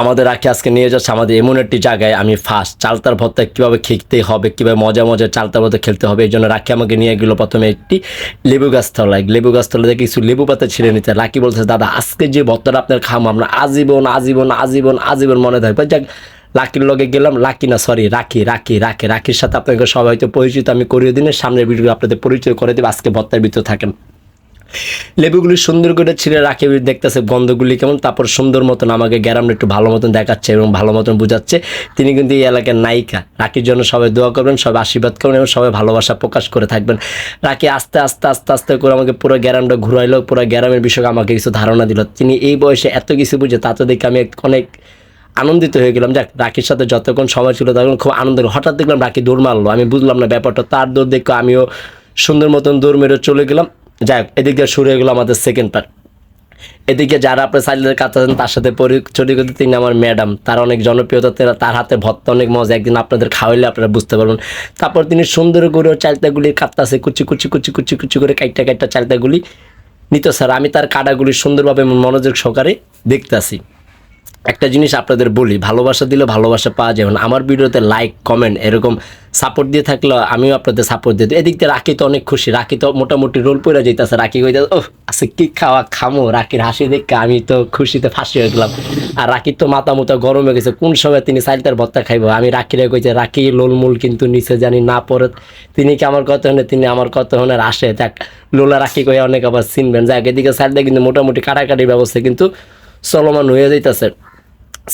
আমাদের রাখি আজকে নিয়ে যাচ্ছে আমাদের এমন একটি জায়গায় আমি ফার্স্ট চালতার ভর্তা কীভাবে খেতে হবে, কীভাবে মজা মজা চালতার ভর্তা খেলতে হবে, এই জন্য রাখি আমাকে নিয়ে গেলো প্রথমে একটি লেবু গাছতলায় লেবু গাছতলা থেকে কিছু লেবু পাতা ছিঁড়ে নিতে। রাখি বলছে দাদা, আজকে যে ভর্তাটা আপনার খাম আমরা আজীবন আজীবন আজীবন আজীবন মনে থাকবে। যাক লাকির লগে গেলাম। লাকি না সরি রাখি রাখি রাখি, রাখির সাথে আপনাকে সবাই তো পরিচিত আমি করিয়ে দিনের সামনের ভিডিও আপনাদের পরিচয় করে দেবো। আজকে ভর্তার ভিতরে থাকেন। লেবুগুলি সুন্দর করে ছিঁড়ে রাখে, দেখতেছে গন্ধগুলি কেমন। তারপর সুন্দর মতন আমাকে গ্যারামটা একটু ভালো মতন দেখাচ্ছে এবং ভালো মতন বুঝাচ্ছে। তিনি কিন্তু এই এলাকার নায়িকা। রাখির জন্য সবাই দোয়া করবেন, সবাই আশীর্বাদ করবেন এবং সবাই ভালোবাসা প্রকাশ করে থাকবেন। রাখি আস্তে আস্তে আস্তে আস্তে করে আমাকে পুরো গ্যারামটা ঘুরাইলো, পুরো গ্যারামের বিষয়ে আমাকে কিছু ধারণা দিল। তিনি এই বয়সে এত কিছু বুঝে তাতে দেখে আমি অনেক আনন্দিত হয়ে গেলাম। যাক রাখির সাথে যতক্ষণ সময় ছিল তখন খুব আনন্দ হঠাৎ দেখলাম রাখি দৌড় মারলো। আমি বুঝলাম না ব্যাপারটা। তার দৌড় দেখে আমিও সুন্দর মতন দৌড় মেরে চলে গেলাম। যাই হোক, এদিকে শুরু হয়ে গেলো আমাদের সেকেন্ড পার্ট এদিকে যারা আপনার সাইলের কাছে তার সাথে পরিচয় করতে তিনি আমার ম্যাডাম তার অনেক জনপ্রিয়তা, তার- হাতে ভর্তা অনেক মজা, একদিন আপনাদের খাওয়াইলে আপনারা বুঝতে পারবেন। তারপর তিনি সুন্দর করে চালতাগুলি কাটতাছে, কুচি কুচি কুচি কুচি কুচি করে কাইটা কাইটা চালতাগুলি নিত স্যার আমি তার কাটাগুলি সুন্দরভাবে মনোযোগ সহকারে দেখতাছি। একটা জিনিস আপনাদের বলি, ভালোবাসা দিলে ভালোবাসা পাওয়া যাবে না আমার ভিডিওতে লাইক কমেন্ট এরকম সাপোর্ট দিয়ে থাকলে আমিও আপনাদের সাপোর্ট দিই। এদিক দিয়ে রাখি তো অনেক খুশি, রাখি তো মোটামুটি রোল পড়ে যেতেছে রাখি কইতে ও আচ্ছা কি খাওয়া খামো? রাখির হাসি দেখে আমি তো খুশিতে ফাঁসি হয়ে গেলাম। আর রাখির তো মাথা মুতা গরম হয়ে গেছে, কোন সময় তিনি সাইলতার ভত্তা খাইব? আমি রাখিরে কইছে রাখি, লোলমূল কিন্তু নিচে জানি না পড়ে। তিনি কি আমার কত হনে তিনি আমার কত হনের আসে। যাক লোলা রাখি কয়ে অনেক আবার চিনবেন। যাক, এদিকে সাইডে কিন্তু মোটামুটি কাটাকাটির ব্যবস্থা কিন্তু চলমান হয়ে যাইতেছে।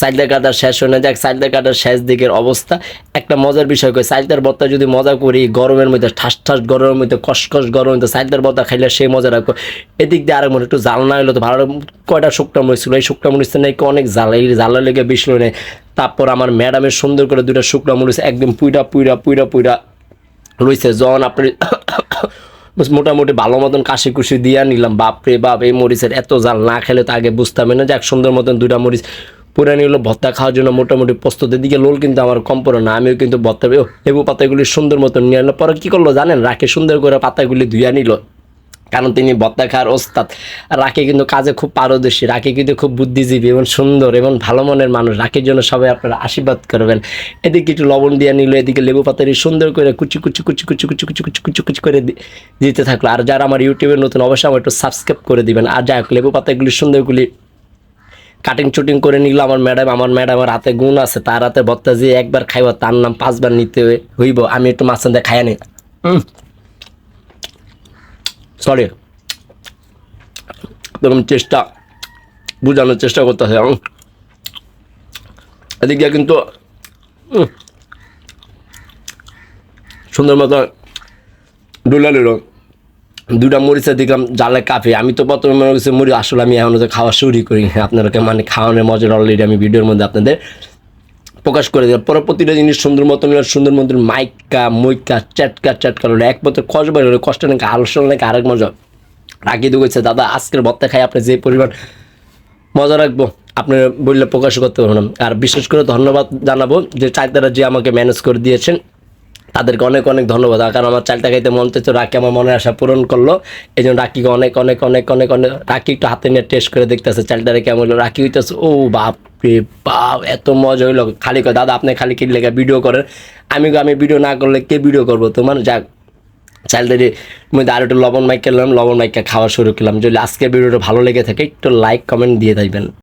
সাইডের কাটার শেষ হয়ে না যাক, সাইডের কাটার শেষ দিকের অবস্থা। একটা মজার বিষয় কই, সাইডের বত্তা যদি মজা করি, গরমের মধ্যে, ঠাস ঠাস গরমের মধ্যে, কসকস গরমের মধ্যে, সাইডের বত্তা খাইলে সেই মজা রাখব এদিক দিয়ে আরেক মনে একটু জাল না হলো তো ভালো, কয়টা শুকটা মরিচ ছিল? এই শুকটা মরিচটা নাকি অনেক এই জালের লেগে বেশি নেই তারপর আমার ম্যাডামের সুন্দর করে দুটা শুকনা মরিচ একদম পুইরা পুইরা পুইরা পুইরা রয়েছে জন আপনি মোটামুটি ভালো মতন কাশি কুশি দিয়া নিলাম, বাপরে বাপ, এই মরিচের এত জাল না খেলে তো আগে বুঝতাম না। যাক, সুন্দর মতন দুটা মরিচ পুরা নিল ভত্তা খাওয়ার জন্য মোটামুটি প্রস্তুতের দিকে লোল কিন্তু আমার কম পড়ে না, আমিও কিন্তু ভত্তা লেবু পাতাগুলি সুন্দর মতন নিয়ে আনলো। পরে কী করল জানেন? রাখে সুন্দর করে পাতাগুলি ধুইয়া নিল। কারণ তিনি ভত্তা খাওয়ার ওস্তাদ। রাখি কিন্তু কাজে খুব পারদর্শী, রাখি কিন্তু খুব বুদ্ধিজীবী এবং সুন্দর এবং ভালো মনের মানুষ। রাখির জন্য সবাই আপনারা আশীর্বাদ করবেন। এদিকে একটু লবণ দিয়ে নিল, এদিকে লেবু পাতারি সুন্দর করে কুচি কুচি কুচি কুচি কুচি কুচি কুচি কুচি কুচি করে দিতে থাকল। আর যারা আমার ইউটিউবে নতুন, অবশ্যই আমার একটু সাবস্ক্রাইব করে দিবেন। আর যাই হোক, লেবু পাতাগুলি, সুন্দরগুলি কাটিং চুটিং করে নিল। আমার ম্যাডাম আমার ম্যাডামের হাতে গুণ আছে, তার হাতে ভত্তা যে একবার খাইব, তার নাম পাঁচবার নিতে হইব। আমি একটু মাছ দিয়ে খাইয়া নি সরি এরকম চেষ্টা বোঝানোর চেষ্টা করতেছে এদিকে কিন্তু সুন্দর মতো ডুলা দুটা মরিচা দেখলাম জালে কাফে আমি তো প্রথমে মনে করছি মরি আসলে আমি এখন তো খাওয়া শুরু করি আপনাদেরকে মানে খাওয়ানোর মজার অলরেডি আমি ভিডিওর মধ্যে আপনাদের প্রকাশ করে দিলাম। পরে প্রতিটা জিনিস সুন্দর মতন সুন্দর মতন মাইকা, মইকা, চ্যাটকা চ্যাটকা হলো, এক বছর কষ্ট হলো কষ্ট নাকি আলোচনা নাকি আরেক মজা। রাখি কইছে, দাদা, আজকের ভত্তা খাই, আপনি যে পরিমাণ মজা রাখব, আপনি বললে প্রকাশ করতে পারব না। আর বিশেষ করে ধন্যবাদ জানাব যে চাইতারা যে আমাকে ম্যানেজ করে দিয়েছেন। তাদেরকে অনেক অনেক ধন্যবাদ। কারণ আমার চালটা খাইতে মন তো রাখি আমার মনের আশা পূরণ করল। এই জন্য রাখিকে অনেক অনেক অনেক অনেক অনেক রাখি একটু হাতে নিয়ে টেস্ট করে দেখতেছে। চালটা কেমন হলো রাখি হইতেছে? ও বাপ বাপ, এত মজা হইল। খালি করে দাদা, আপনি খালি কি লেগে ভিডিও করেন। আমি আমি ভিডিও না করলে কে ভিডিও করব? তোমার যাক চাইল্ডের মধ্যে আর একটু লবণ মাইক খেলাম লবণ মাইকা খাওয়া শুরু করলাম। যদি আজকের ভিডিওটা ভালো লেগে থাকে, একটু লাইক কমেন্ট দিয়ে থাকবেন।